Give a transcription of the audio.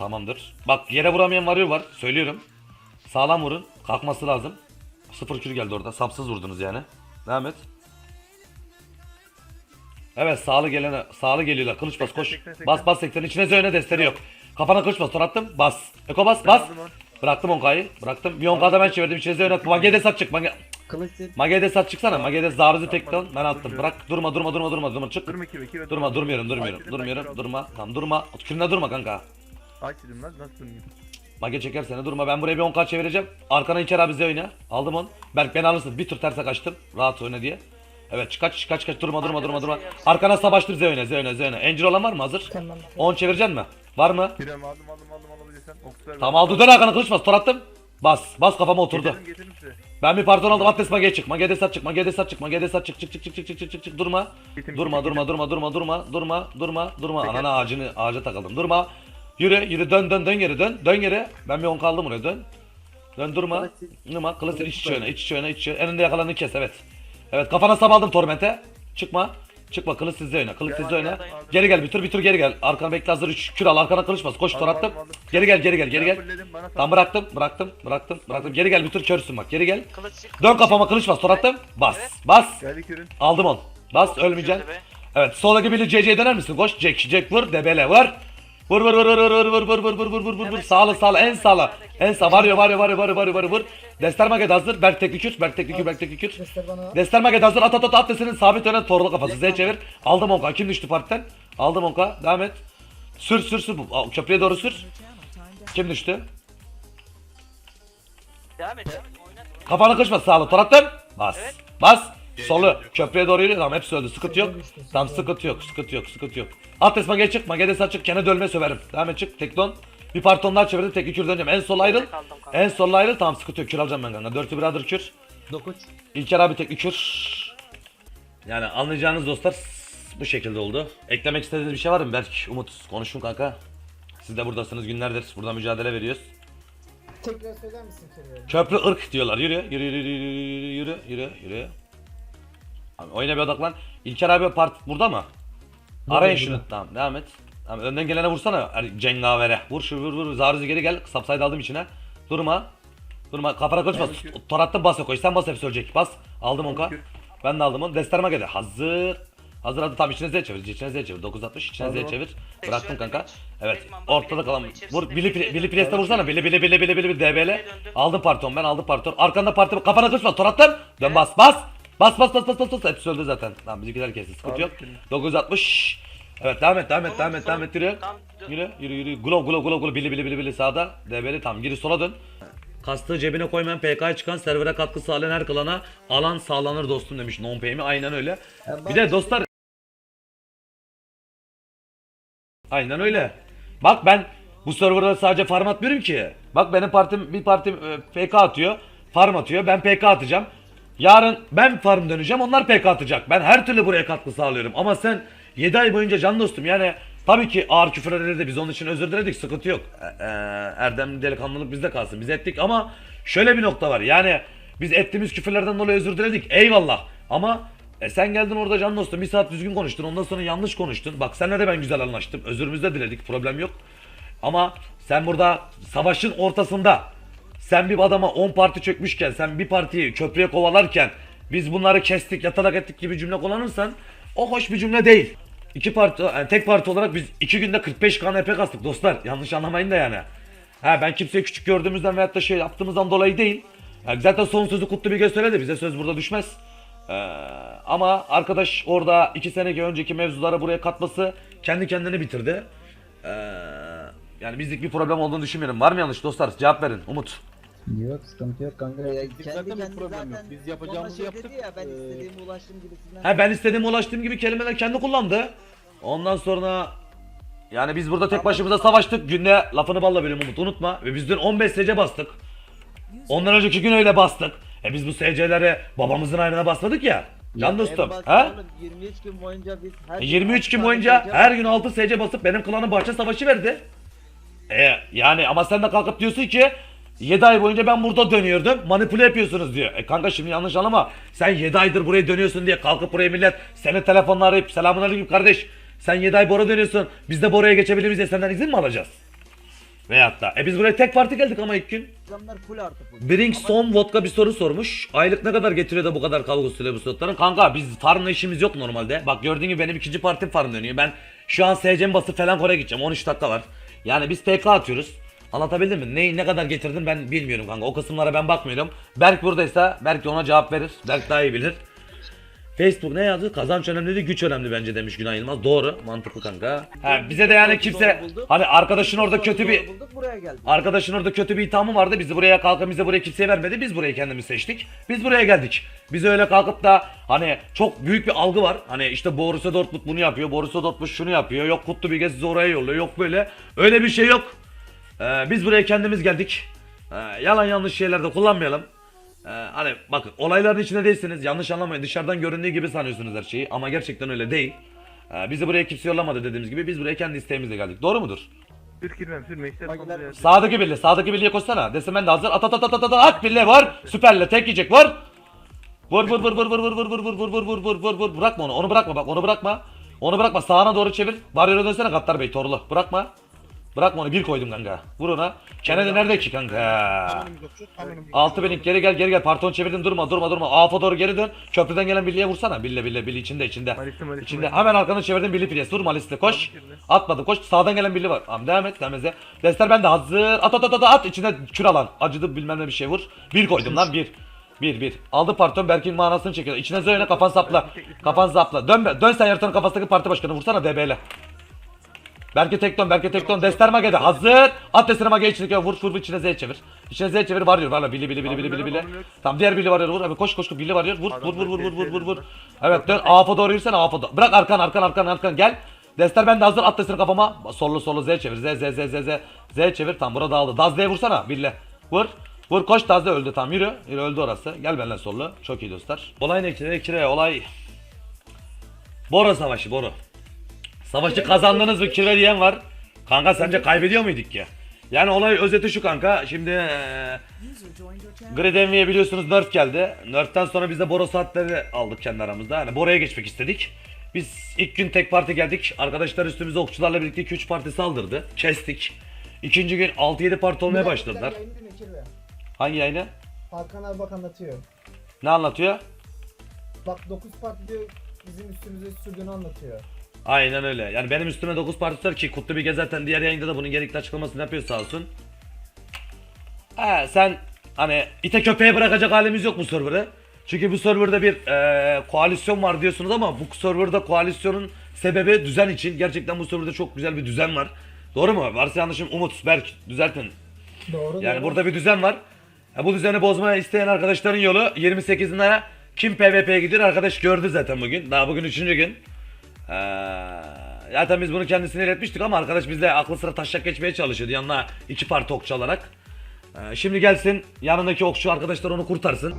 Tamamdır. Bak yere vuramayan varıyor var. Söylüyorum. Sağlam vurun. Kalkması lazım. Sıfır kür geldi orada. Sapsız vurdunuz yani. Devam et. Evet sağlı gelene sağlı geliyorlar. Kılıç bas koş. 80, 80. Bas bas 80 içine zöne desteri yok. Kafana kılıç bas. Tor attım. Bas. Eko bas bas. Bıraktım onkayı. Bıraktım. Bir onkada ben çevirdim. İçine zöne attım. Mage'de sat çık. Mage... Kılıç set. Mage'de sat çıksana. Mage'de zarızı tek dön. Ben attım. Bırak. Durma durma durma durma durma. Çık. Durma 2 2 Durma durmuyorum durmuyorum. Durmuyorum. Durma. Tamam durma. Kürüne durma kanka. Aç dedim lan nasıl durmuyor? Mage çeker seni durma ben buraya bir 10 kaç çevireceğim. Arkana İlker abi bize oyna. Aldım on. Berk beni alırsın. Bir tur terse kaçtım. Rahat oyna diye. Evet kaç kaç kaç durma durma durma durma. Arkana savaştır Z oyna Z oyna Z oyna. Encir olan var mı hazır? Tamam. 10 çevireceksin mi? Var mı? Kirem aldım aldım aldım alabilirsen. Okçular Tamam aldı dön arkana kılıç bas tor attım. Bas bas kafama oturdu. Getirdim getirdim size. Ben bir pardon aldım Atlas Mage'ye çık. Mage'de sat çık. Mage'de sat çık. Mage'de sat çık. Çık çık çık çık çık çık çık çık durma. Getirdim, Durma durma durma durma durma durma durma durma. Anana ağacını ağaca takıldım. Durma. Yürü yürü dön dön dön geri dön. Dön geri. Ben bir 10 kaldım buraya dön. Dön durma. Durma. Klasik iç oyna iç oyna iç içi. Eninde yakalanını kes evet. Evet kafana sab aldım tormente. Çıkma. Çıkma kılıç sizde oyna. Kılıç sizde oyna. Geri gel bir tur bir tur geri gel. Arkana bekle hazır 3 kür al. Arkana kılıç bas. Koş tor attım. Geri gel geri gel geri gel. Tam bıraktım bıraktım bıraktım bıraktım. Geri gel bir tur körsün bak. Geri gel. Kılıç çık. Dön kafama kılıç bas. Tor attım. Bas. Bas. Aldım on. Bas ölmeyeceksin. Evet soldaki biri CC'ye döner misin? Koş Jack Jack vur debele vur. Vur vur vur vur vur vur vur vur vur vur vur vur vur vur sağlı sağlı en sağla en sağ var ya var ya var ya var ya var ya var ya vur. Destar maget hazır. Berk tekli küt. Berk tekli küt. Berk. Göster bana. Destar maget hazır. At at at at desinin sabit öne torlu kafası. Z çevir. Aldım onka. Kim düştü partiden? Aldım onka. Devam et. Sür sür sür. Köprüye doğru sür. Kim düştü? Devam et. Kafana kışma sağlı. Tor attın. Bas. Bas. Solu. Köprüye doğru yürü. Tamam hepsi öldü. Sıkıntı yok. Tamam sıkıntı yok. Sıkıntı yok. Sıkıntı yok. At resme geç çık. Magede sağ çık. Kene dölme söverim. Devam et çık. Tekton. Bir parton daha çevirdim. Tek kür döneceğim. En sol ayrıl. En sol ayrıl. Tamam sıkıntı yok. Kür alacağım ben kanka. Dörtü biradır kür. Dokuç. İlker abi tek kür. Yani anlayacağınız dostlar bu şekilde oldu. Eklemek istediğiniz bir şey var mı Berk? Umut konuşun kanka. Siz de buradasınız günlerdir. Burada mücadele veriyoruz. Tekrar söyler misin? Köprü ırk diyorlar. Yürü yürü yürü yürü yürü yürü yürü yürü. Abi oyuna bir odaklan. İlker abi part burada mı? Arayın şunu. Tamam devam et. Tamam önden gelene vursana. Er- Cengavere. Vur şu vur vur. Zarızı geri gel. Sapsaydı aldım içine. Durma. Durma. Kafana kılıç bas. Tor attım bas koş. Sen bas hepsi ölecek. Bas. Aldım onka. Ben de aldım onu. Desterma geldi. Hazır. Hazır hadi tam içine Z çevir. İçine Z çevir. 960 içine Z çevir. Bıraktım kanka. Evet. Ortada kalan. Vur. Billy, Pri- Billy Priest'e vursana. Billy Billy Billy Billy Billy DBL. Aldım parton. Ben aldım parton. Arkanda parti. Kafana kılıç bas. Tor attım. Dön bas. Bas. Bas bas bas bas bas bas. Hepsi öldü zaten. Tamam bizimkiler kesti. Sıkıntı yok. 960. Evet devam et devam et devam et devam et yürü. Yürü yürü yürü. Glow glow glow glow. Bili bili bili bili sağda. DB'li tam. Geri sola dön. Kastığı cebine koymayan PK'ya çıkan servere katkı sağlayan her kalana alan sağlanır dostum demiş non mi aynen öyle. Bir de dostlar Aynen öyle. Bak ben bu serverda sadece farm atmıyorum ki. Bak benim partim bir partim e, PK atıyor. Farm atıyor. Ben PK atacağım. Yarın ben farm döneceğim. Onlar PK atacak. Ben her türlü buraya katkı sağlıyorum. Ama sen 7 ay boyunca can dostum yani tabii ki ağır küfürleri de biz onun için özür diledik. Sıkıntı yok. E, e, Erdemli delikanlılık bizde kalsın. Biz ettik ama şöyle bir nokta var. Yani biz ettiğimiz küfürlerden dolayı özür diledik. Eyvallah. Ama e sen geldin orada can dostum bir saat düzgün konuştun ondan sonra yanlış konuştun. Bak senle de ben güzel anlaştım. Özürümüzü de diledik problem yok. Ama sen burada savaşın ortasında sen bir adama 10 parti çökmüşken sen bir partiyi köprüye kovalarken biz bunları kestik yatalak ettik gibi cümle kullanırsan o hoş bir cümle değil. İki parti, yani tek parti olarak biz iki günde 45 KNP kastık dostlar. Yanlış anlamayın da yani. Ha ben kimseyi küçük gördüğümüzden veyahut da şey yaptığımızdan dolayı değil. Yani zaten son sözü Kutlu bir söyledi. Bize söz burada düşmez. Ee, ama arkadaş orada iki seneki önceki mevzuları buraya katması kendi kendini bitirdi. Ee, yani bizlik bir problem olduğunu düşünmüyorum. Var mı yanlış dostlar? Cevap verin. Umut. Yok sıkıntı yok kanka. Ya, kendi zaten bir kendine problem yok. zaten Biz yapacağımızı şey yaptık. Dedi ya, ben Ee, istediğime ulaştım gibisinden. Ha ben istediğime ulaştığım gibi kelimeler kendi kullandı. Ondan sonra yani biz burada tek başımıza savaştık. Günde lafını balla benim Umut unutma. Ve biz dün 15 SC bastık. Ondan önceki gün öyle bastık. E biz bu SC'lere babamızın ayrına basmadık ya. Can dostum. Ha? oğlum, 23 gün boyunca biz her E 23 gün altı boyunca her gün 6 SC basıp benim klanım bahçe savaşı verdi. E yani ama sen de kalkıp diyorsun ki 7 ay boyunca ben burada dönüyordum manipüle yapıyorsunuz diyor. E kanka şimdi yanlış anlama sen 7 aydır buraya dönüyorsun diye kalkıp buraya millet seni telefonla arayıp selamun aleyküm kardeş sen 7 ay Bora dönüyorsun biz de Bora'ya geçebilir miyiz diye senden izin mi alacağız? Veyahut da. E biz buraya tek parti geldik ama ilk gün. Adamlar full artı full. Brink son vodka bir soru sormuş. Aylık ne kadar getiriyor da bu kadar kavga sürüyor bu slotların? Kanka biz farmla işimiz yok normalde. Bak gördüğün gibi benim ikinci partim farm dönüyor. Ben şu an SCM basıp falan Kore'ye gideceğim. 13 dakika var. Yani biz PK atıyoruz. Anlatabildim mi? Neyi ne kadar getirdin ben bilmiyorum kanka. O kısımlara ben bakmıyorum. Berk buradaysa Berk ona cevap verir. Berk daha iyi bilir. Facebook ne yazdı? Kazanç önemli değil, güç önemli bence demiş Günay Yılmaz. Doğru, mantıklı kanka. Ha, bize de yani kimse hani arkadaşın orada kötü bir. Arkadaşın orada kötü bir ithamı vardı. Bizi buraya kalkıp bize buraya kimseye vermedi. Biz burayı kendimiz seçtik. Biz buraya geldik. Biz öyle kalkıp da hani çok büyük bir algı var. Hani işte Borussia Dortmund bunu yapıyor. Borussia Dortmund şunu yapıyor. Yok Kutlu Bilge sizi oraya yolluyor. Yok böyle. Öyle bir şey yok. Ee, biz buraya kendimiz geldik. Ee, yalan yanlış şeyler de kullanmayalım. Ee, hani bakın olayların içinde değilsiniz. Yanlış anlamayın. Dışarıdan göründüğü gibi sanıyorsunuz her şeyi. Ama gerçekten öyle değil. Ee, bizi buraya kimse yollamadı dediğimiz gibi. Biz buraya kendi isteğimizle geldik. Doğru mudur? Sür kirmem sürme ya. Sağdaki birliğe, sağdaki birliğe koşsana. Desin ben de hazır. At at at at at at at birliğe var. Süperle tek yiyecek var. Vur vur vur vur vur vur vur vur vur vur vur vur vur vur vur bırakma onu. Onu bırakma bak onu bırakma. Onu bırakma sağına doğru çevir. Varyola dönsene Gattar Bey torlu. Bırakma. Bırakma onu bir koydum kanka. Vur ona. Kennedy nerede ki kanka? Altı benim geri gel geri gel. Parton çevirdin durma durma durma. Afa doğru geri dön. Köprüden gelen birliğe vursana. Bille bille bille içinde içinde. Malisi, malisi, İçinde malisi. hemen arkanı çevirdin birliği piyes. Dur Malis'le koş. Atmadı koş. Sağdan gelen birliği var. Tamam devam et devam et. Destler bende hazır. At at at at at. İçinde kür alan. Acıdı bilmem ne bir şey vur. Bir koydum lan bir. Bir bir. Aldı parton Berk'in manasını çekiyor. İçine Zöyle kafan sapla. Kafan sapla. Dön. Dön sen yaratanın kafasındaki parti başkanı. Vursana DB'le. Berke Tekton, Berke Tekton, Dester Mage'de hazır. At Dester Mage içine vur, vur, vur içine Z çevir. İçine Z çevir, varıyor, varla, bili, bili, bili, bili, bili, bili. Tamam, diğer bili varıyor, vur abi, koş, koş, koş, bili varıyor, vur, vur, vur, vur, vur, vur, vur, vur. Evet, dön, AF'a doğru yürüsene, AF'a doğru. Bırak arkan, arkan, arkan, arkan, gel. Dester bende hazır, at Dester'i kafama. Sollu, sollu, Z çevir, Z, Z, Z, Z, Z. Z çevir, tam burada aldı. Daz D'ye vursana, bille. Vur. Vur koş Daz D öldü tam yürü. Yürü öldü orası. Gel benimle sollu. Çok iyi dostlar. Olay ne kire kire olay. Boro savaşı Boro. Savaşı kazandınız mı kirve diyen var. Kanka sence kaybediyor muyduk ya? Yani olay özeti şu kanka. Şimdi eee Grid Envy'ye biliyorsunuz nerf geldi. Nerf'ten sonra biz de Boro saatleri aldık kendi aramızda. Yani Boro'ya geçmek istedik. Biz ilk gün tek parti geldik. Arkadaşlar üstümüze okçularla birlikte 2-3 parti saldırdı. Kestik. İkinci gün 6-7 parti olmaya başladılar. Kirve. Hangi yayını? Hakan abi bak anlatıyor. Ne anlatıyor? Bak 9 parti diyor bizim üstümüze sürdüğünü anlatıyor. Aynen öyle. Yani benim üstüme 9 parti var ki Kutlu Bilge zaten diğer yayında da bunun gerekli açıklamasını yapıyor sağ olsun. He sen hani ite köpeğe bırakacak halimiz yok bu serverı. Çünkü bu serverda bir eee, koalisyon var diyorsunuz ama bu serverda koalisyonun sebebi düzen için. Gerçekten bu serverda çok güzel bir düzen var. Doğru mu? Varsa yanlışım Umut, Berk düzeltin. Doğru Yani doğru. burada bir düzen var. Ya bu düzeni bozmaya isteyen arkadaşların yolu 28'inde kim PvP'ye gidiyor arkadaş gördü zaten bugün. Daha bugün 3. gün. Ee, zaten biz bunu kendisine iletmiştik ama arkadaş bizde aklı sıra taşak geçmeye çalışıyordu. Yanına iki parti okçu alarak. Ee, şimdi gelsin yanındaki okçu arkadaşlar onu kurtarsın.